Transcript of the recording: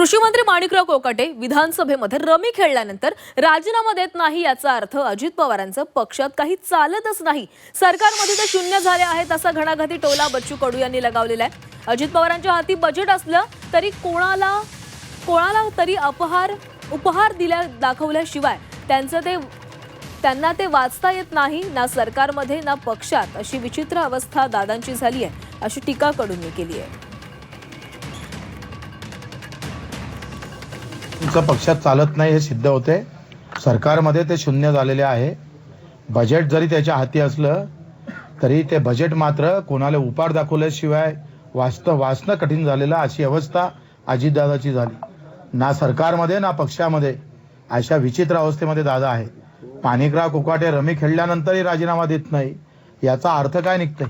कृषी मंत्री माणिकराव कोकाटे विधानसभेमध्ये रमी खेळल्यानंतर राजीनामा देत नाही याचा अर्थ अजित पवारांचं पक्षात काही चालतच नाही. सरकारमध्ये ते शून्य झाले आहेत असा घणाघाती टोला बच्चू कडू यांनी लगावलेला आहे. अजित पवारांच्या हाती बजेट असलं तरी कोणाला कोणाला तरी अपहार उपहार दिल्या दाखवल्याशिवाय त्यांचं ते त्यांना ते वाचता येत नाही ना सरकारमध्ये ना पक्षात अशी विचित्र अवस्था दादांची झाली आहे अशी टीका कडूंनी केली आहे. तुमचं पक्षात चालत नाही हे सिद्ध होते. सरकारमध्ये ते शून्य झालेले आहे. बजेट जरी त्याच्या हाती असलं तरी ते बजेट मात्र कोणाला उपाड दाखवल्याशिवाय वाचतं वाचणं कठीण झालेलं अशी अवस्था अजितदादाची झाली. ना सरकारमध्ये ना पक्षामध्ये. अशा विचित्र अवस्थेमध्ये दादा आहे. पाणीग्राह कुकाटे रमी खेळल्यानंतरही राजीनामा देत नाही. याचा अर्थ काय निघतंय?